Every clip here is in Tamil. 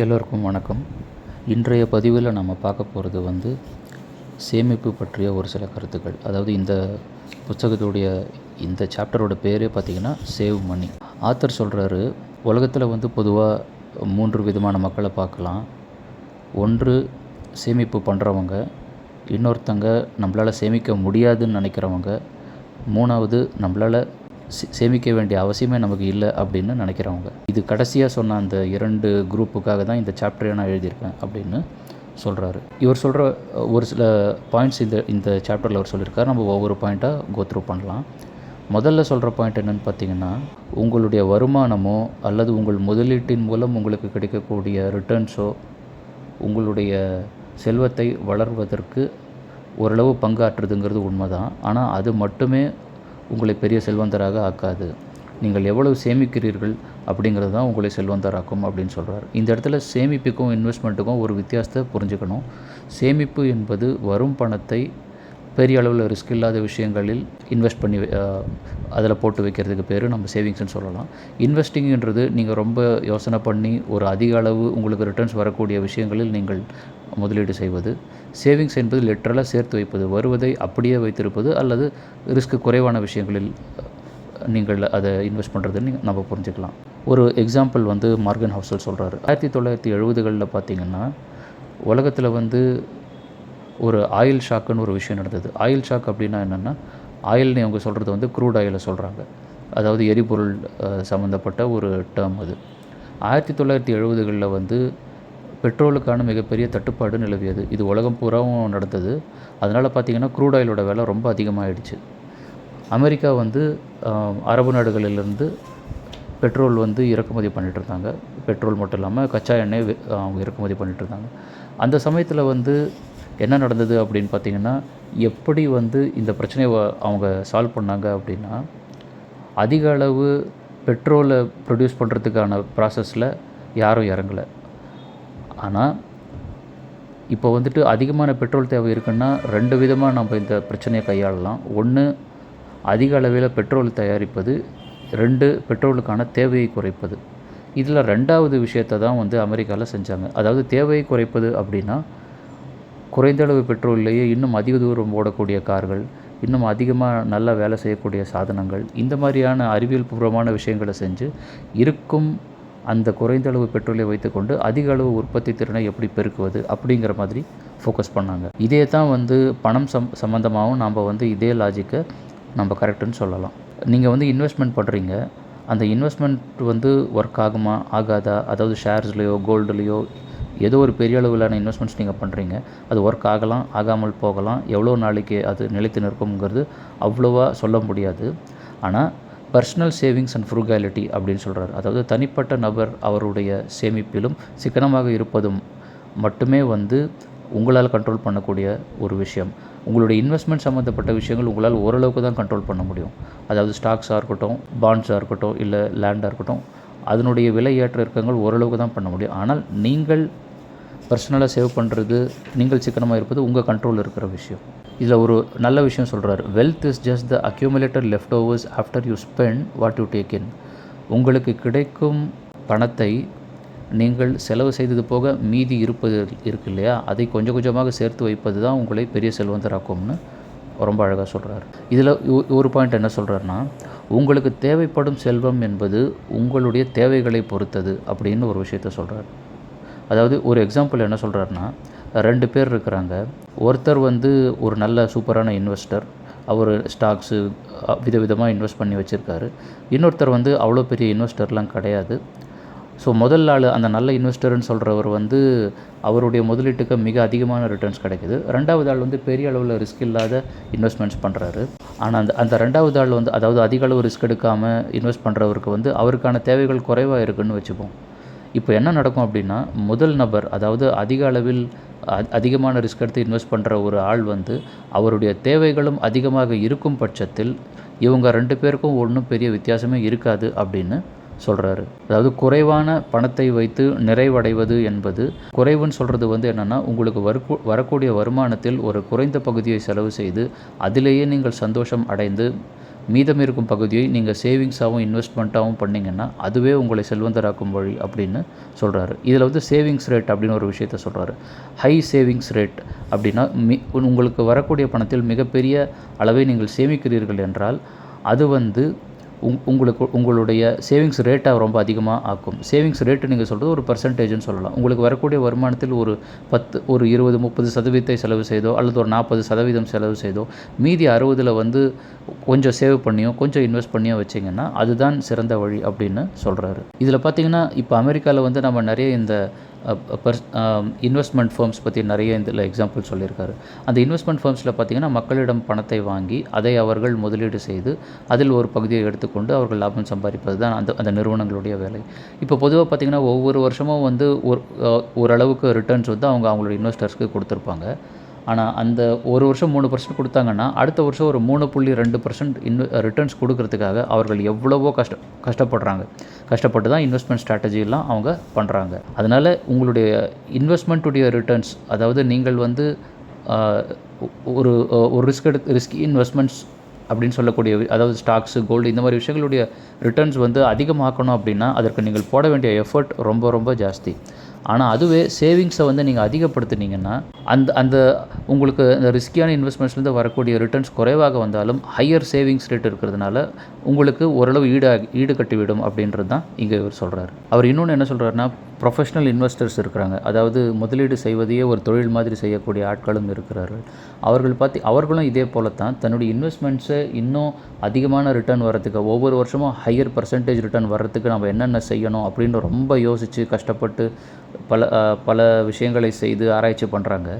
எல்லோருக்கும் வணக்கம். இன்றைய பதிவில் நம்ம பார்க்க போகிறது வந்து சேமிப்பு பற்றிய ஒரு சில கருத்துக்கள். அதாவது இந்த புத்தகத்துடைய இந்த சாப்டரோட பேரே பார்த்திங்கன்னா சேவ் மணி. ஆத்தர் சொல்கிறாரு உலகத்தில் வந்து பொதுவாக மூன்று விதமான மக்களை பார்க்கலாம். ஒன்று சேமிப்பு பண்ணுறவங்க இன்னொருத்தங்க நம்மளால் சேமிக்க முடியாதுன்னு நினைக்கிறவங்க. மூணாவது நம்மளால் சேமிக்க வேண்டிய அவசியமே நமக்கு இல்லை அப்படின்னு நினைக்கிறவங்க. இது கடைசியாக சொன்ன அந்த இரண்டு குரூப்புக்காக தான் இந்த சாப்டரை நான் எழுதியிருக்கேன் அப்படின்னு சொல்கிறாரு இவர் சொல்கிற ஒரு சில பாயிண்ட்ஸ் இந்த இந்த சாப்டரில் அவர் சொல்லியிருக்காரு. நம்ம ஒவ்வொரு பாயிண்ட்டாக கோத்ரூ பண்ணலாம். முதல்ல சொல்கிற பாயிண்ட் என்னென்னு பார்த்தீங்கன்னா உங்களுடைய வருமானமோ அல்லது உங்கள் முதலீட்டின் மூலம் உங்களுக்கு கிடைக்கக்கூடிய ரிட்டர்ன்ஸோ உங்களுடைய செல்வத்தை வளர்வதற்கு ஓரளவு பங்காற்றுதுங்கிறது உண்மைதான். ஆனால் அது மட்டுமே உங்களை பெரிய செல்வந்தராக ஆக்காது. நீங்கள் எவ்வளவு சேமிக்கிறீர்கள் அப்படிங்கிறது தான் உங்களை செல்வந்தராக்கும் அப்படின்னு சொல்கிறார் இந்த இடத்துல சேமிப்புக்கும் இன்வெஸ்ட்மெண்ட்டுக்கும் ஒரு வித்தியாசத்தை புரிஞ்சுக்கணும். சேமிப்பு என்பது வரும் பணத்தை பெரிய அளவில் ரிஸ்க் இல்லாத விஷயங்களில் இன்வெஸ்ட் பண்ணி அதில் போட்டு வைக்கிறதுக்கு பேர் நம்ம சேவிங்ஸ்னு சொல்லலாம். இன்வெஸ்டிங்ன்றது நீங்கள் ரொம்ப யோசனை பண்ணி ஒரு அதிக அளவு உங்களுக்கு ரிட்டர்ன்ஸ் வரக்கூடிய விஷயங்களில் நீங்கள் முதலீடு செய்வது. சேவிங்ஸ் என்பது லிட்ரலாக சேர்த்து வைப்பது வருவதை அப்படியே வைத்திருப்பது அல்லது ரிஸ்க் குறைவான விஷயங்களில் நீங்கள் அதை இன்வெஸ்ட் பண்ணுறதுன்னு நம்ம புரிஞ்சுக்கலாம். ஒரு எக்ஸாம்பிள் வந்து மார்கன் ஹவுசல் சொல்கிறாரு ஆயிரத்தி தொள்ளாயிரத்தி எழுபதுகளில் பார்த்திங்கன்னா உலகத்தில் வந்து ஒரு ஆயில் ஷாக்குன்னு ஒரு விஷயம் நடந்தது. ஆயில் ஷாக் அப்படின்னா என்னென்னா ஆயில்னு அவங்க சொல்கிறது வந்து க்ரூட் ஆயிலை சொல்கிறாங்க அதாவது எரிபொருள் சம்மந்தப்பட்ட ஒரு டேர்ம் அது. ஆயிரத்தி தொள்ளாயிரத்தி எழுபதுகளில் வந்து பெட்ரோலுக்கான மிகப்பெரிய தட்டுப்பாடு நிலவியது. இது உலகம் பூராவும் நடந்தது. அதனால் பார்த்திங்கன்னா க்ரூட் ஆயிலோட விலை ரொம்ப அதிகமாகிடுச்சு அமெரிக்கா வந்து அரபு நாடுகளிலிருந்து பெட்ரோல் வந்து இறக்குமதி பண்ணிகிட்டு இருந்தாங்க பெட்ரோல் மட்டும் இல்லாமல் கச்சா எண்ணெய் அவங்க இறக்குமதி பண்ணிகிட்டு இருந்தாங்க அந்த சமயத்தில் வந்து என்ன நடந்தது அப்படின்னு பார்த்திங்கன்னா எப்படி வந்து இந்த பிரச்சனையை அவங்க சால்வ் பண்ணாங்க அப்படின்னா அதிக அளவு பெட்ரோலை ப்ரொடியூஸ் பண்ணுறதுக்கான ப்ராசஸில் யாரும் இறங்கலை. ஆனால் இப்போ வந்துட்டு அதிகமான பெட்ரோல் தேவை இருக்குன்னா ரெண்டு விதமாக நம்ம இந்த பிரச்சனையை கையாளலாம். ஒன்று அதிக அளவில் பெட்ரோல் தயாரிப்பது ரெண்டு பெட்ரோலுக்கான தேவையை குறைப்பது. இதில் ரெண்டாவது விஷயத்தை தான் வந்து அமெரிக்காவில் செஞ்சாங்க. அதாவது தேவையை குறைப்பது அப்படின்னா குறைந்த அளவு பெட்ரோல்லையே இன்னும் அதிக தூரம் ஓடக்கூடிய கார்கள் இன்னும் அதிகமாக நல்லா வேலை செய்யக்கூடிய சாதனங்கள் இந்த மாதிரியான அறிவியல் பூர்வமான விஷயங்களை செஞ்சு இருக்கும் அந்த குறைந்த அளவு பெட்ரோலை வைத்துக்கொண்டு அதிக அளவு உற்பத்தி திறனை எப்படி பெருக்குவது அப்படிங்கிற மாதிரி ஃபோக்கஸ் பண்ணாங்க. இதே தான் வந்து பணம் சம் சம்மந்தமாகவும் நாம் வந்து இதே லாஜிக்கை நம்ம கரெக்டுன்னு சொல்லலாம். நீங்கள் வந்து இன்வெஸ்ட்மெண்ட் பண்ணுறீங்க அந்த இன்வெஸ்ட்மெண்ட் வந்து ஒர்க் ஆகுமா ஆகாதா? அதாவது ஷேர்ஸ்லேயோ கோல்டுலேயோ ஏதோ ஒரு பெரிய அளவிலான இன்வெஸ்ட்மெண்ட்ஸ் நீங்கள் பண்ணுறீங்க அது ஒர்க் ஆகலாம் ஆகாமல் போகலாம். எவ்வளோ நாளைக்கு அது நிலைத்து நிற்குங்கிறது அவ்வளோவா சொல்ல முடியாது. ஆனால் பர்சனல் சேவிங்ஸ் அண்ட் ஃப்ரூகாலிட்டி அப்படின்னு சொல்கிறார் அதாவது தனிப்பட்ட நபர் அவருடைய சேமிப்பிலும் சிக்கனமாக இருப்பதும் மட்டுமே வந்து உங்களால் கண்ட்ரோல் பண்ணக்கூடிய ஒரு விஷயம். உங்களுடைய இன்வெஸ்ட்மெண்ட் சம்மந்தப்பட்ட விஷயங்கள் உங்களால் ஓரளவுக்கு தான் கண்ட்ரோல் பண்ண முடியும். அதாவது ஸ்டாக்ஸாக இருக்கட்டும் பாண்ட்ஸாக இருக்கட்டும் இல்லை லேண்டாக இருக்கட்டும் அதனுடைய விலை ஏற்ற இறக்கங்கள் ஓரளவுக்கு தான் பண்ண முடியும். ஆனால் நீங்கள் பர்சனலாக சேவ் பண்ணுறது நீங்கள் சிக்கனமாக இருப்பது உங்கள் கண்ட்ரோலில் இருக்கிற விஷயம். இதில் ஒரு நல்ல விஷயம் சொல்கிறார் wealth is just the accumulated left overs after you spend what you take in உங்களுக்கு கிடைக்கும் பணத்தை நீங்கள் செலவு செய்தது போக மீதி இருப்பது இருக்கு இல்லையா? அதை கொஞ்சம் கொஞ்சமாக சேர்த்து வைப்பது தான் உங்களை பெரிய செல்வந்தராக்கும்னு ரொம்ப அழகாக சொல்கிறார் இதில் ஒரு பாயிண்ட் என்ன சொல்கிறாருன்னா உங்களுக்கு தேவைப்படும் செல்வம் என்பது உங்களுடைய தேவைகளை பொறுத்தது அப்படின்னு ஒரு விஷயத்த சொல்கிறார் அதாவது ஒரு எக்ஸாம்பிள் என்ன சொல்கிறாருன்னா ரெண்டு பேர் இருக்கிறாங்க. ஒருத்தர் வந்து ஒரு நல்ல சூப்பரான இன்வெஸ்டர். அவர் ஸ்டாக்ஸு விதவிதமாக இன்வெஸ்ட் பண்ணி வச்சுருக்காரு. இன்னொருத்தர் வந்து அவ்வளோ பெரிய இன்வெஸ்டர்லாம் கிடையாது. ஸோ முதல் ஆள் அந்த நல்ல இன்வெஸ்டர்னு சொல்கிறவர் வந்து அவருடைய முதலீட்டுக்கு மிக அதிகமான ரிட்டர்ன்ஸ் கிடைக்குது. ரெண்டாவது ஆள் வந்து பெரிய அளவில் ரிஸ்க் இல்லாத இன்வெஸ்ட்மெண்ட்ஸ் பண்ணுறாரு ஆனால் அந்த அந்த ரெண்டாவது ஆள் வந்து அதாவது அதிக அளவு ரிஸ்க் எடுக்காமல் இன்வெஸ்ட் பண்ணுறவருக்கு வந்து அவருக்கான தேவைகள் குறைவாக இருக்குதுன்னு வச்சுப்போம். இப்போ என்ன நடக்கும் அப்படின்னா முதல் நபர் அதாவது அதிக அளவில் அதிகமான ரிஸ்க் எடுத்து இன்வெஸ்ட் பண்ணுற ஒரு ஆள் வந்து அவருடைய தேவைகளும் அதிகமாக இருக்கும் பட்சத்தில் இவங்க ரெண்டு பேருக்கும் ஒன்றும் பெரிய வித்தியாசமே இருக்காது அப்படின்னு சொல்கிறாரு அதாவது குறைவான பணத்தை வைத்து நிறைவடைவது என்பது குறைவுன்னு சொல்கிறது வந்து என்னென்னா உங்களுக்கு வரக்கூ வரக்கூடிய வருமானத்தில் ஒரு குறைந்த பகுதியை செலவு செய்து அதிலேயே நீங்கள் சந்தோஷம் அடைந்து மீதம் இருக்கும் பகுதியை நீங்கள் சேவிங்ஸாகவும் இன்வெஸ்ட்மெண்ட்டாகவும் பண்ணிங்கன்னா அதுவே உங்களை செல்வந்தராக்கும் வழி அப்படின்னு சொல்கிறாரு இதில் வந்து சேவிங்ஸ் ரேட் அப்படின்னு ஒரு விஷயத்த சொல்கிறாரு ஹை சேவிங்ஸ் ரேட் அப்படின்னா மி உங்களுக்கு வரக்கூடிய பணத்தில் மிகப்பெரிய அளவை நீங்கள் சேமிக்கிறீர்கள் என்றால் அது வந்து உங் உங்களுக்கு உங்களுடைய சேவிங்ஸ் ரேட்டை ரொம்ப அதிகமாக ஆக்கும். சேவிங்ஸ் ரேட்டு நீங்கள் சொல்கிறது ஒரு பர்சன்டேஜ்னு சொல்லலாம். உங்களுக்கு வரக்கூடிய வருமானத்தில் ஒரு பத்து ஒரு இருபது முப்பது சதவீதத்தை செலவு செய்தோ அல்லது ஒரு நாற்பது சதவீதம் செலவு செய்தோ மீதி அறுபதில் வந்து கொஞ்சம் சேவ் பண்ணியோ கொஞ்சம் இன்வெஸ்ட் பண்ணியோ வச்சிங்கன்னா அதுதான் சிறந்த வழி அப்படின்னு சொல்கிறாரு இதில் பார்த்தீங்கன்னா இப்போ அமெரிக்காவில் வந்து நம்ம நிறைய இந்த பர்ஸ் இன்வெஸ்ட்மெண்ட் ஃபர்ம்ஸ் பற்றி நிறைய இதில் எக்ஸாம்பிள் சொல்லியிருக்காரு. அந்த இன்வெஸ்ட்மெண்ட் ஃபேர்ம்ஸில் பார்த்தீங்கன்னா மக்களிடம் பணத்தை வாங்கி அதை அவர்கள் முதலீடு செய்து அதில் ஒரு பகுதியை எடுத்துக்கொண்டு அவர்கள் லாபம் சம்பாதிப்பது தான் அந்த அந்த நிறுவனங்களுடைய வேலை. இப்போ பொதுவாக பார்த்திங்கன்னா ஒவ்வொரு வருஷமும் வந்து ஒரு ஓரளவுக்கு ரிட்டர்ன்ஸ் வந்து அவங்க அவங்களோட இன்வெஸ்டர்ஸ்க்கு கொடுத்துருப்பாங்க. ஆனால் அந்த ஒரு வருஷம் மூணு பர்சன்ட் கொடுத்தாங்கன்னா அடுத்த வருஷம் ஒரு மூணு புள்ளி ரெண்டு பர்சன்ட் இன்வெ ரிட்டர்ன்ஸ் கொடுக்கறதுக்காக அவர்கள் எவ்வளவோ கஷ்ட கஷ்டப்படுறாங்க. கஷ்டப்பட்டு தான் இன்வெஸ்ட்மெண்ட் ஸ்ட்ராட்டஜிலாம் அவங்க பண்ணுறாங்க அதனால் உங்களுடைய இன்வெஸ்ட்மெண்ட்டுடைய ரிட்டர்ன்ஸ் அதாவது நீங்கள் வந்து ஒரு ஒரு ரிஸ்க் எடுத்து ரிஸ்க் இன்வெஸ்ட்மெண்ட்ஸ் அப்படின்னு சொல்லக்கூடிய அதாவது ஸ்டாக்ஸு கோல்டு இந்த மாதிரி விஷயங்களுடைய ரிட்டர்ன்ஸ் வந்து அதிகமாக்கணும் அப்படின்னா அதற்கு நீங்கள் போட வேண்டிய எஃபர்ட் ரொம்ப ரொம்ப ஜாஸ்தி. ஆனால் அதுவே சேவிங்ஸை வந்து நீங்கள் அதிகப்படுத்துனீங்கன்னா அந்த அந்த உங்களுக்கு அந்த ரிஸ்கியான இன்வெஸ்ட்மெண்ட்ஸ்லேருந்து வரக்கூடிய ரிட்டர்ன்ஸ் குறைவாக வந்தாலும் ஹையர் சேவிங்ஸ் ரேட் இருக்கிறதுனால உங்களுக்கு ஓரளவு ஈடு ஈடு கட்டிவிடும் அப்படின்றது தான் இங்கே இவர் சொல்கிறார் அவர் இன்னொன்று என்ன சொல்கிறாருன்னா ப்ரொஃபஷனல் இன்வெஸ்டர்ஸ் இருக்கிறாங்க. அதாவது முதலீடு செய்வதையே ஒரு தொழில் மாதிரி செய்யக்கூடிய ஆட்களும் இருக்கிறார்கள். அவர்கள் பார்த்து அவர்களும் இதே போல தான் தன்னுடைய இன்வெஸ்ட்மெண்ட்ஸை இன்னும் அதிகமான ரிட்டர்ன் வரத்துக்கு ஒவ்வொரு வருஷமும் ஹையர் பர்சன்டேஜ் ரிட்டர்ன் வர்றதுக்கு நம்ம என்னென்ன செய்யணும் அப்படின்னு ரொம்ப யோசித்து கஷ்டப்பட்டு பல பல விஷயங்களை செய்து ஆராய்ச்சி பண்ணுறாங்க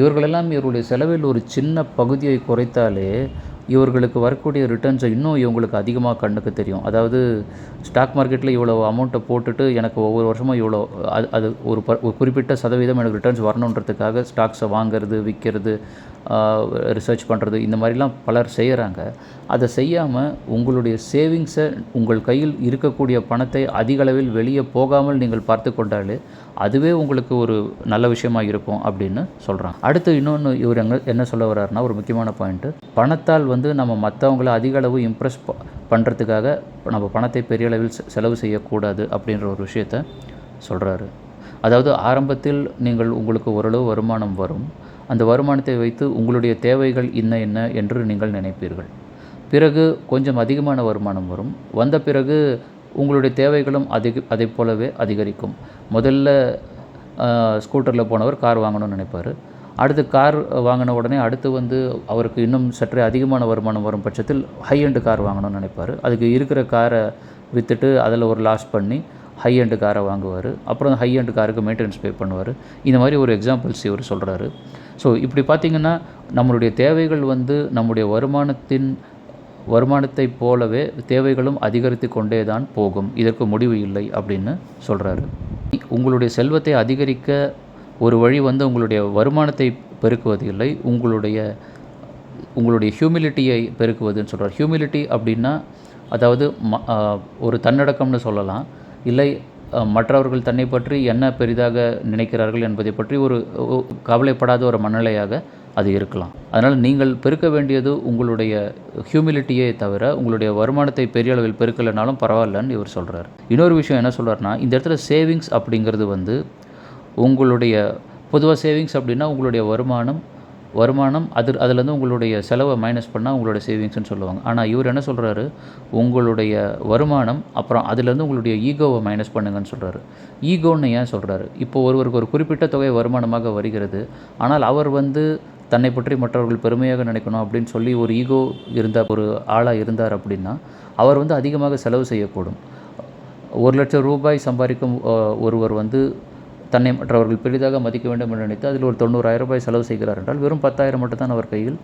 இவர்களெல்லாம் இவருடைய செலவில் ஒரு சின்ன பகுதியை குறைத்தாலே இவர்களுக்கு வரக்கூடிய ரிட்டர்ன்ஸை இன்னும் இவங்களுக்கு அதிகமாக கண்ணுக்கு தெரியும். அதாவது ஸ்டாக் மார்க்கெட்டில் இவ்வளோ அமௌண்ட்டை போட்டுட்டு எனக்கு ஒவ்வொரு வருஷமும் இவ்வளோ அது அது ஒரு ப ஒரு குறிப்பிட்ட சதவீதம் எனக்கு ரிட்டர்ன்ஸ் வரணுன்றதுக்காக ஸ்டாக்ஸை வாங்குறது விற்கிறது ரிசர்ச் பண்ணுறது இந்த மாதிரிலாம் பலர் செய்கிறாங்க அதை செய்யாமல் உங்களுடைய சேவிங்ஸை உங்கள் கையில் இருக்கக்கூடிய பணத்தை அதிகளவில் வெளியே போகாமல் நீங்கள் பார்த்து கொண்டாலே அதுவே உங்களுக்கு ஒரு நல்ல விஷயமா இருக்கும் அப்படின்னு சொல்கிறாங்க அடுத்து இன்னொன்று இவர் எங்க என்ன சொல்ல வர்றாருன்னா ஒரு முக்கியமான பாயிண்ட்டு பணத்தால் வந்து நம்ம மற்றவங்கள அதிக அளவு இம்ப்ரெஸ் பண்ணுறதுக்காக நம்ம பணத்தை பெரிய அளவில் செலவு செய்யக்கூடாது அப்படின்ற ஒரு விஷயத்த சொல்கிறாரு அதாவது ஆரம்பத்தில் நீங்கள் உங்களுக்கு ஓரளவு வருமானம் வரும். அந்த வருமானத்தை வைத்து உங்களுடைய தேவைகள் என்ன என்ன என்று நீங்கள் நினைப்பீர்கள். பிறகு கொஞ்சம் அதிகமான வருமானம் வரும். வந்த பிறகு உங்களுடைய தேவைகளும் அதிக அதை போலவே அதிகரிக்கும். முதல்ல ஸ்கூட்டரில் போனவர் கார் வாங்கணும்னு நினைப்பார். அடுத்து கார் வாங்கின உடனே அடுத்து வந்து அவருக்கு இன்னும் சற்றே அதிகமான வருமானம் வரும் பட்சத்தில் ஹை எண்டு கார் வாங்கணும்னு நினைப்பார். அதுக்கு இருக்கிற காரை விற்றுட்டு அதில் ஒரு லாஸ் பண்ணி ஹை எண்டு காரை வாங்குவார். அப்புறம் ஹை எண்டு காருக்கு மெயின்டெனன்ஸ் பே பண்ணுவார். இந்த மாதிரி ஒரு எக்ஸாம்பிள்ஸ் இவர் சொல்கிறாரு ஸோ இப்படி பார்த்திங்கன்னா நம்மளுடைய தேவைகள் வந்து நம்முடைய வருமானத்தின் வருமானத்தைப் போலவே தேவைகளும் அதிகரித்து கொண்டே தான் போகும். இதற்கு முடிவு இல்லை அப்படின்னு சொல்கிறாரு உங்களுடைய செல்வத்தை அதிகரிக்க ஒரு வழி வந்து உங்களுடைய வருமானத்தை பெருக்குவது இல்லை. உங்களுடைய உங்களுடைய ஹியூமிலிட்டியை பெருக்குவதுன்னு சொல்கிறார் ஹியூமிலிட்டி அப்படின்னா அதாவது ம ஒரு தன்னடக்கம்னு சொல்லலாம். இல்லை மற்றவர்கள் தன்னை பற்றி என்ன பெரிதாக நினைக்கிறார்கள் என்பதை பற்றி ஒரு கவலைப்படாத ஒரு மனநிலையாக அது இருக்கலாம். அதனால் நீங்கள் பெருக்க வேண்டியது உங்களுடைய ஹியூமிலிட்டியே தவிர உங்களுடைய வருமானத்தை பெரிய அளவில் பெருக்கலைனாலும் பரவாயில்லன்னு இவர் சொல்கிறார் இன்னொரு விஷயம் என்ன சொல்கிறார்னா இந்த இடத்துல சேவிங்ஸ் அப்படிங்கிறது வந்து உங்களுடைய பொதுவாக சேவிங்ஸ் அப்படின்னா உங்களுடைய வருமானம் வருமானம் அது அதுலேருந்து உங்களுடைய செலவை மைனஸ் பண்ணால் உங்களுடைய சேவிங்ஸ்னு சொல்லுவாங்க. ஆனால் இவர் என்ன சொல்கிறாரு உங்களுடைய வருமானம் அப்புறம் அதுலேருந்து உங்களுடைய ஈகோவை மைனஸ் பண்ணுங்கன்னு சொல்கிறாரு ஈகோன்னு ஏன் சொல்கிறாரு இப்போ ஒருவருக்கு ஒரு குறிப்பிட்ட தொகை வருமானமாக வருகிறது. ஆனால் அவர் வந்து தன்னை பற்றி மற்றவர்கள் பெருமையாக நினைக்கணும் அப்படின்னு சொல்லி ஒரு ஈகோ இருந்த ஒரு ஆளாக இருந்தார் அப்படின்னா அவர் வந்து அதிகமாக செலவு செய்யக்கூடும். ஒரு லட்சம் ரூபாய் சம்பாதிக்கும் ஒருவர் வந்து தன்னை மற்றவர்கள் பெரிதாக மதிக்க வேண்டும் என்று நினைத்து அதில் ஒரு தொண்ணூறாயிரம் ரூபாய் செலவு செய்கிறார் என்றால் வெறும் பத்தாயிரம் மட்டும்தான் அவர் கையில்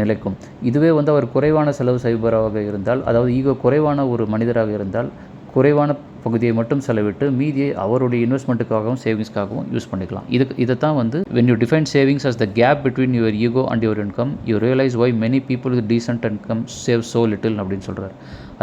நிலைக்கும். இதுவே வந்து அவர் குறைவான செலவு செய்பவராக இருந்தால் அதாவது ஈகோ குறைவான ஒரு மனிதராக இருந்தால் குறைவான பகுதியை மட்டும் செலவிட்டு மீதியை அவருடைய இன்வெஸ்ட்மெண்ட்டுக்காகவும் சேவிங்ஸ்க்காகவும் யூஸ் பண்ணிக்கலாம். இதுக்கு இதை தான் வந்து when you define savings as the gap between your ego and your income you realize why many people decent income save so little அப்படின்னு சொல்கிறார்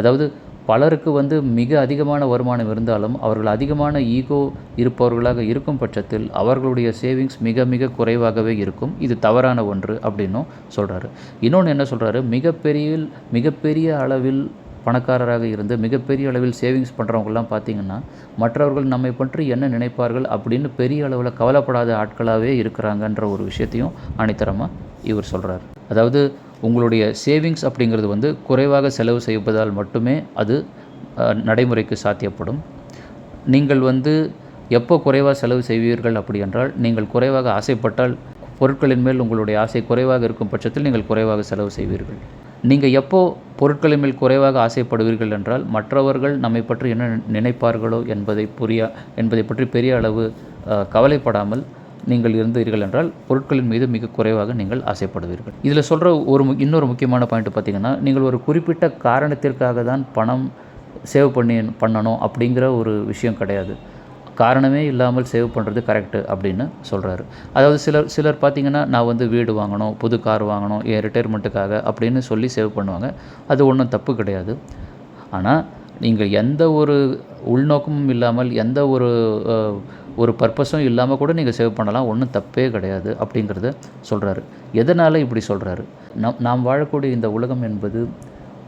அதாவது பலருக்கு வந்து மிக அதிகமான வருமானம் இருந்தாலும் அவர்கள் அதிகமான ஈகோ இருப்பவர்களாக இருக்கும் பட்சத்தில் அவர்களுடைய சேவிங்ஸ் மிக மிக குறைவாகவே இருக்கும். இது தவறான ஒன்று அப்படின்னும் சொல்கிறாரு இன்னொன்று என்ன சொல்கிறாரு மிகப்பெரிய மிகப்பெரிய அளவில் பணக்காரராக இருந்து மிகப்பெரிய அளவில் சேவிங்ஸ் பண்ணுறவங்கலாம் பார்த்திங்கன்னா மற்றவர்கள் நம்மை பற்றி என்ன நினைப்பார்கள் அப்படின்னு பெரிய அளவில் கவலைப்படாத ஆட்களாகவே இருக்கிறாங்கன்ற ஒரு விஷயத்தையும் அனைத்தரமாக இவர் சொல்கிறார் அதாவது உங்களுடைய சேவிங்ஸ் அப்படிங்கிறது வந்து குறைவாக செலவு செய்வதால் மட்டுமே அது நடைமுறைக்கு சாத்தியப்படும். நீங்கள் வந்து எப்போ குறைவாக செலவு செய்வீர்கள் அப்படி என்றால் நீங்கள் குறைவாக ஆசைப்பட்டால் பொருட்களின் மேல் உங்களுடைய ஆசை குறைவாக இருக்கும் பட்சத்தில் நீங்கள் குறைவாக செலவு செய்வீர்கள். நீங்கள் எப்போ பொருட்களின் மேல் குறைவாக ஆசைப்படுவீர்கள் என்றால் மற்றவர்கள் நம்மை பற்றி என்ன நினைப்பார்களோ என்பதை புரிய என்பதை பற்றி பெரிய அளவு கவலைப்படாமல் நீங்கள் இருந்தீர்கள் என்றால் பொருட்களின் மீது மிக குறைவாக நீங்கள் ஆசைப்படுவீர்கள். இதில் சொல்கிற ஒரு மு- இன்னொரு முக்கியமான பாயிண்ட் பார்த்திங்கன்னா நீங்கள் ஒரு குறிப்பிட்ட காரணத்திற்காக தான் பணம் சேவ் பண்ணி பண்ணணும் அப்படிங்கிற ஒரு விஷயம் கிடையாது. காரணமே இல்லாமல் சேவ் பண்ணுறது கரெக்டு அப்படின்னு சொல்கிறாரு அதாவது சிலர் சிலர் பார்த்தீங்கன்னா நான் வந்து வீடு வாங்கணும் புது கார் வாங்கணும் என் ரிட்டையர்மெண்ட்டுக்காக அப்படின்னு சொல்லி சேவ் பண்ணுவாங்க. அது ஒன்றும் தப்பு கிடையாது. ஆனால் நீங்கள் எந்த ஒரு உள்நோக்கமும் இல்லாமல் எந்த ஒரு ஒரு பர்பஸும் இல்லாமல் கூட நீங்கள் சேவ் பண்ணலாம். ஒன்றும் தப்பே கிடையாது அப்படிங்கிறத சொல்கிறாரு எதனால் இப்படி சொல்கிறாரு நம் நாம் வாழக்கூடிய இந்த உலகம் என்பது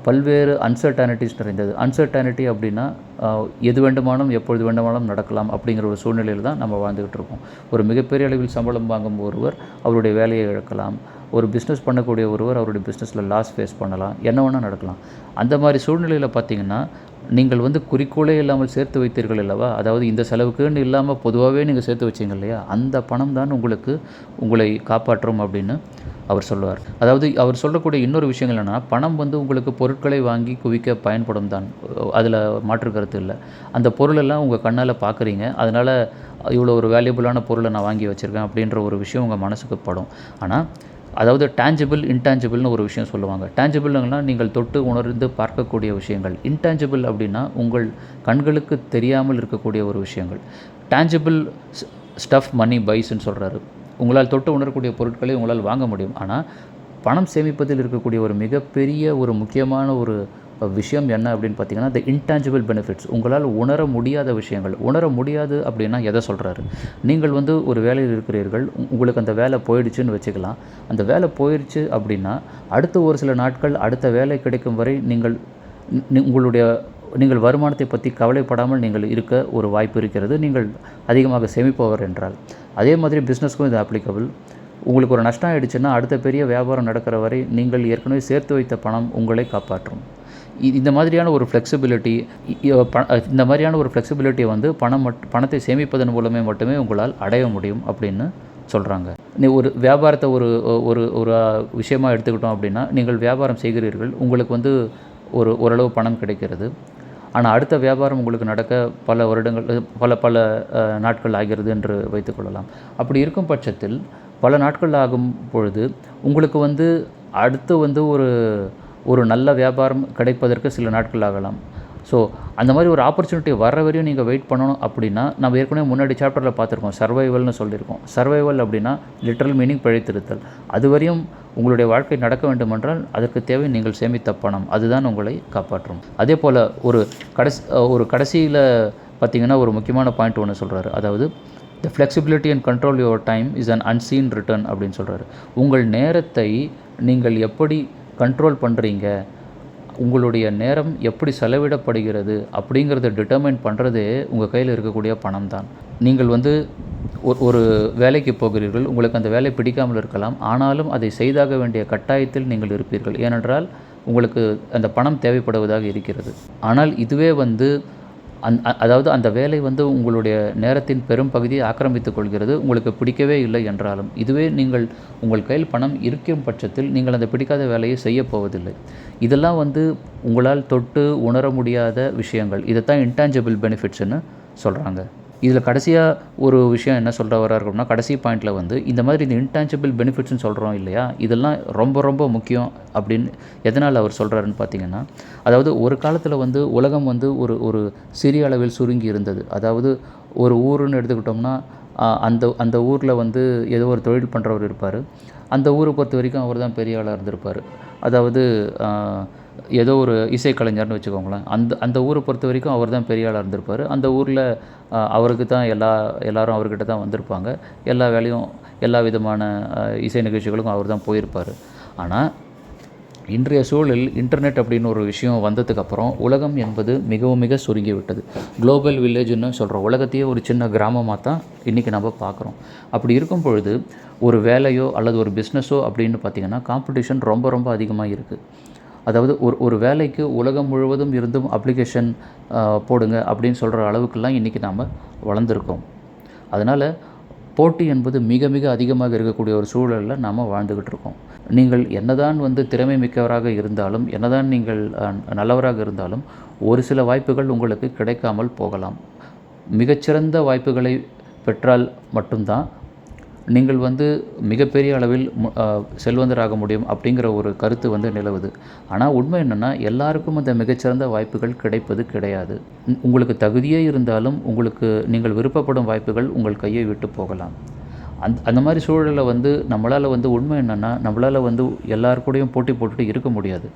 பல்வேறு அன்சர்டானிட்டிஸ் நிறைந்தது. அன்சர்டானிட்டி அப்படின்னா எது வேண்டுமானும் எப்பொழுது வேண்டுமானும் நடக்கலாம் அப்படிங்கிற ஒரு சூழ்நிலையில் தான் நம்ம வாழ்ந்துக்கிட்டு இருக்கோம். ஒரு மிகப்பெரிய அளவில் சம்பளம் வாங்கும் ஒருவர் அவருடைய வேலையை இழக்கலாம். ஒரு பிஸ்னஸ் பண்ணக்கூடிய ஒருவர் அவருடைய பிஸ்னஸில் லாஸ் ஃபேஸ் பண்ணலாம். என்ன வேணால் நடக்கலாம். அந்த மாதிரி சூழ்நிலையில் பார்த்தீங்கன்னா நீங்கள் வந்து குறிக்கோளே இல்லாமல் சேர்த்து வைத்தீர்கள் அல்லவா? அதாவது இந்த செலவுக்குன்னு இல்லாமல் பொதுவாகவே நீங்கள் சேர்த்து வச்சிங்க இல்லையா? அந்த பணம் தான் உங்களுக்கு உங்களை காப்பாற்றும் அப்படின்னு அவர் சொல்லுவார். அதாவது அவர் சொல்லக்கூடிய இன்னொரு விஷயங்கள் என்னென்னா பணம் வந்து உங்களுக்கு பொருட்களை வாங்கி குவிக்க பயன்படும் தான். அதில் மாற்று கருத்து இல்லை. அந்த பொருளெல்லாம் உங்கள் கண்ணால் பார்க்குறீங்க அதனால் இவ்வளோ ஒரு வேல்யூபிளான பொருளை நான் வாங்கி வச்சுருக்கேன் அப்படின்ற ஒரு விஷயம் உங்கள் மனசுக்கு படும். ஆனால் அதாவது டேஞ்சிபிள் இன்டேஞ்சிபிள்னு ஒரு விஷயம் சொல்லுவாங்க. டேஞ்சிபிள்னா நீங்கள் தொட்டு உணர்ந்து பார்க்கக்கூடிய விஷயங்கள். இன்டேஞ்சிபிள் அப்படின்னா உங்கள் கண்களுக்கு தெரியாமல் இருக்கக்கூடிய ஒரு விஷயங்கள். டேஞ்சிபிள் ஸ்டஃப் மணி பைஸ்ன்னு சொல்கிறாரு உங்களால் தொட்டு உணரக்கூடிய பொருட்களை உங்களால் வாங்க முடியும். ஆனால் பணம் சேமிப்பதில் இருக்கக்கூடிய ஒரு மிகப்பெரிய ஒரு முக்கியமான ஒரு விஷயம் என்ன அப்படின்னு பார்த்தீங்கன்னா த இன்டான்ஜிபிள் பெனிஃபிட்ஸ் உங்களால் உணர முடியாத விஷயங்கள். உணர முடியாது அப்படின்னா எதை சொல்கிறாரு நீங்கள் வந்து ஒரு வேலையில் இருக்கிறீர்கள் உங்களுக்கு அந்த வேலை போயிடுச்சுன்னு வச்சுக்கலாம். அந்த வேலை போயிடுச்சு அப்படின்னா அடுத்த ஒரு சில நாட்கள் அடுத்த வேலை கிடைக்கும் வரை நீங்கள் உங்களுடைய நீங்கள் வருமானத்தை பற்றி கவலைப்படாமல் நீங்கள் இருக்க ஒரு வாய்ப்பு இருக்கிறது. நீங்கள் அதிகமாக சேமிப்பவர் என்றால். அதே மாதிரி பிஸ்னஸ்க்கும் இது அப்ளிகபிள் உங்களுக்கு ஒரு நஷ்டம் ஆயிடுச்சுன்னா அடுத்த பெரிய வியாபாரம் நடக்கிற வரை நீங்கள் ஏற்கனவே சேர்த்து வைத்த பணம் உங்களை காப்பாற்றும். இந்த மாதிரியான ஒரு ஃப்ளெக்சிபிலிட்டி இந்த மாதிரியான ஒரு ஃப்ளெக்சிபிலிட்டியை வந்து பணம் மட் பணத்தை சேமிப்பதன் மூலமே மட்டுமே உங்களால் அடைய முடியும் அப்படின்னு சொல்கிறாங்க நீ ஒரு வியாபாரத்தை ஒரு ஒரு ஒரு விஷயமாக எடுத்துக்கிட்டோம் அப்படின்னா நீங்கள் வியாபாரம் செய்கிறீர்கள் உங்களுக்கு வந்து ஒரு ஓரளவு பணம் கிடைக்கிறது. ஆனால் அடுத்த வியாபாரம் உங்களுக்கு நடக்க பல வருடங்கள் பல பல நாட்கள் ஆகிறது என்று வைத்துக்கொள்ளலாம் அப்படி இருக்கும் பட்சத்தில் பல நாட்கள் ஆகும் பொழுது உங்களுக்கு வந்து அடுத்து வந்து ஒரு ஒரு நல்ல வியாபாரம் கிடைப்பதற்கு சில நாட்கள் ஆகலாம். ஸோ அந்த மாதிரி ஒரு ஆப்பர்ச்சுனிட்டி வர்ற வரையும் நீங்கள் வெயிட் பண்ணணும் அப்படின்னா நம்ம ஏற்கனவே முன்னாடி சாப்டரில் பார்த்துருக்கோம் சர்வைவல்னு சொல்லியிருக்கோம். சர்வைவல் அப்படின்னா லிட்டரல் மீனிங் பிழைத்திருத்தல். அது வரையும் உங்களுடைய வாழ்க்கை நடக்க வேண்டுமென்றால் அதற்கு தேவை நீங்கள் சேமித்த பணம். அதுதான் உங்களை காப்பாற்றும். அதே போல் ஒரு கடைசி ஒரு கடைசியில் பார்த்தீங்கன்னா ஒரு முக்கியமான பாயிண்ட் ஒன்று சொல்கிறாரு அதாவது the flexibility and control your time is an unseen return அப்படின்னு சொல்கிறாரு உங்கள் நேரத்தை நீங்கள் எப்படி கண்ட்ரோல் பண்ணுறீங்க உங்களுடைய நேரம் எப்படி செலவிடப்படுகிறது? அப்படிங்கிறத டிட்டர்மைன் பண்ணுறதே உங்கள் கையில் இருக்கக்கூடிய பணம் தான் நீங்கள் வந்து ஒரு ஒரு வேலைக்கு போகிறீர்கள். உங்களுக்கு அந்த வேலை பிடிக்காமல் இருக்கலாம். ஆனாலும் அதை செய்தாக வேண்டிய கட்டாயத்தில் நீங்கள் இருப்பீர்கள். ஏனென்றால் உங்களுக்கு அந்த பணம் தேவைப்படுவதாக இருக்கிறது. ஆனால் இதுவே வந்து அந் அதாவது அந்த வேலை வந்து உங்களுடைய நேரத்தின் பெரும் பகுதியை ஆக்கிரமித்துக் கொள்கிறது. உங்களுக்கு பிடிக்கவே இல்லை என்றாலும் இதுவே நீங்கள் உங்கள் கையில் பணம் இருக்கும் பட்சத்தில் நீங்கள் அந்த பிடிக்காத வேலையை செய்ய போவதில்லை. இதெல்லாம் வந்து உங்களால் தொட்டு உணர முடியாத விஷயங்கள். இதைத்தான் இன்டான்ஜிபிள் பெனிஃபிட்ஸ்னு சொல்கிறாங்க இதில் கடைசியாக ஒரு விஷயம் என்ன சொல்கிற வராரு கடைசி பாயிண்டில் வந்து இந்த மாதிரி இந்த இன்டான்ஜிபிள் பெனிஃபிட்ஸ்னு சொல்கிறோம் இல்லையா இதெல்லாம் ரொம்ப ரொம்ப முக்கியம் அப்படின்னு எதனால் அவர் சொல்கிறாருன்னு பார்த்தீங்கன்னா அதாவது ஒரு காலத்தில் வந்து உலகம் வந்து ஒரு ஒரு சிறிய அளவில் சுருங்கி இருந்தது. அதாவது ஒரு ஊருன்னு எடுத்துக்கிட்டோம்னா அந்த அந்த ஊரில் வந்து ஏதோ ஒரு தொழில் பண்ணுறவர் இருப்பார். அந்த ஊரை பொறுத்த வரைக்கும் அவர் தான் பெரிய ஆளாக இருந்திருப்பார். அதாவது ஏதோ ஒரு இசைக்கலைஞர்னு வச்சுக்கோங்களேன். அந்த அந்த ஊரை பொறுத்த வரைக்கும் அவர் தான் பெரிய ஆளாக இருந்திருப்பார். அந்த ஊரில் அவருக்கு தான் எல்லா எல்லாரும் அவர்கிட்ட தான் வந்திருப்பாங்க. எல்லா வேலையும் எல்லா விதமான இசை நிகழ்ச்சிகளுக்கும் அவர் தான் போயிருப்பார். ஆனால் இன்றைய சூழலில் இன்டர்நெட் அப்படின்னு ஒரு விஷயம் வந்ததுக்கப்புறம் உலகம் என்பது மிகவும் மிக சுருங்கி விட்டது. குளோபல் வில்லேஜ்னு சொல்கிறோம் உலகத்தையே ஒரு சின்ன கிராமமாக தான் இன்றைக்கி நம்ம பார்க்குறோம் அப்படி இருக்கும் பொழுது ஒரு வேலையோ அல்லது ஒரு பிஸ்னஸோ அப்படின்னு பார்த்திங்கன்னா காம்படிஷன் ரொம்ப ரொம்ப அதிகமாக இருக்குது அதாவது ஒரு ஒரு வேலைக்கு உலகம் முழுவதும் இருந்தும் அப்ளிகேஷன் போடுங்க அப்படின்னு சொல்கிற அளவுக்குலாம் இன்றைக்கி நாம் வளர்ந்துருக்கோம். அதனால் போட்டி என்பது மிக மிக அதிகமாக இருக்கக்கூடிய ஒரு சூழலில் நாம் வாழ்ந்துக்கிட்டு இருக்கோம். நீங்கள் என்னதான் வந்து திறமை மிக்கவராக இருந்தாலும் என்னதான் நீங்கள் நல்லவராக இருந்தாலும் ஒரு சில வாய்ப்புகள் உங்களுக்கு கிடைக்காமல் போகலாம். மிகச்சிறந்த வாய்ப்புகளை பெற்றால் மட்டும்தான் நீங்கள் வந்து மிகப்பெரிய அளவில் செல்வந்தராக முடியும் அப்படிங்கிற ஒரு கருத்து வந்து நிலவுது. ஆனால் உண்மை என்னென்னா எல்லாருக்கும் அந்த மிகச்சிறந்த வாய்ப்புகள் கிடைப்பது கிடையாது. உங்களுக்கு தகுதியே இருந்தாலும் உங்களுக்கு நீங்கள் விருப்பப்படும் வாய்ப்புகள் உங்கள் கையை விட்டு போகலாம். அந் அந்த மாதிரி சூழலில் வந்து நம்மளால் வந்து உண்மை என்னென்னா நம்மளால் வந்து எல்லார் கூடயும் போட்டி போட்டுட்டு இருக்க முடியாது.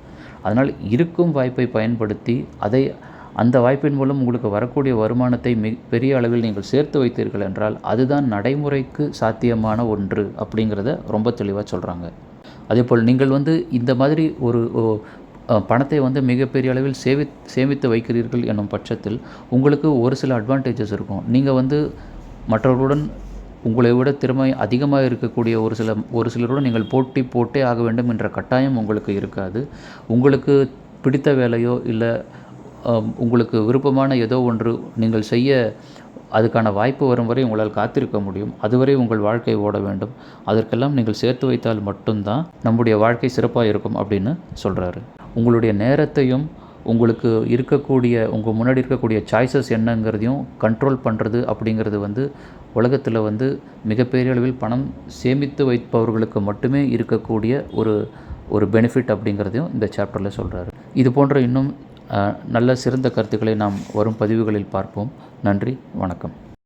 அதனால் இருக்கும் வாய்ப்பை பயன்படுத்தி அதை அந்த வாய்ப்பின் மூலம் உங்களுக்கு வரக்கூடிய வருமானத்தை மிக பெரிய அளவில் நீங்கள் சேர்த்து வைத்தீர்கள் என்றால் அதுதான் நடைமுறைக்கு சாத்தியமான ஒன்று அப்படிங்கிறத ரொம்ப தெளிவாக சொல்கிறாங்க அதேபோல் நீங்கள் வந்து இந்த மாதிரி ஒரு பணத்தை வந்து மிகப்பெரிய அளவில் சேவி சேமித்து வைக்கிறீர்கள் என்னும் பட்சத்தில் உங்களுக்கு ஒரு சில அட்வான்டேஜஸ் இருக்கும். நீங்கள் வந்து மற்றவர்களுடன் உங்களை விட திறமை அதிகமாக இருக்கக்கூடிய ஒரு சில ஒரு சிலருடன் நீங்கள் போட்டி போட்டே ஆக வேண்டும் என்ற கட்டாயம் உங்களுக்கு இருக்காது. உங்களுக்கு பிடித்த வேலையோ இல்லை உங்களுக்கு விருப்பமான ஏதோ ஒன்று நீங்கள் செய்ய அதுக்கான வாய்ப்பு வரும் வரை உங்களால் காத்திருக்க முடியும். அதுவரை உங்கள் வாழ்க்கை ஓட வேண்டும். அதற்கெல்லாம் நீங்கள் சேர்த்து வைத்தால் மட்டும்தான் நம்முடைய வாழ்க்கை சிறப்பாக இருக்கும் அப்படின்னு சொல்கிறாரு உங்களுடைய நேரத்தையும் உங்களுக்கு இருக்கக்கூடிய உங்கள் முன்னாடி இருக்கக்கூடிய சாய்ஸஸ் என்னங்கிறதையும் கண்ட்ரோல் பண்ணுறது அப்படிங்கிறது வந்து உலகத்தில் வந்து மிகப்பெரிய அளவில் பணம் சேமித்து வைப்பவர்களுக்கு மட்டுமே இருக்கக்கூடிய ஒரு ஒரு பெனிஃபிட் அப்படிங்கிறதையும் இந்த சாப்டரில் சொல்கிறாரு இது போன்ற இன்னும் நல்ல சிறந்த கருத்துக்களை நாம் வரும் பதிவுகளில் பார்ப்போம். நன்றி வணக்கம்.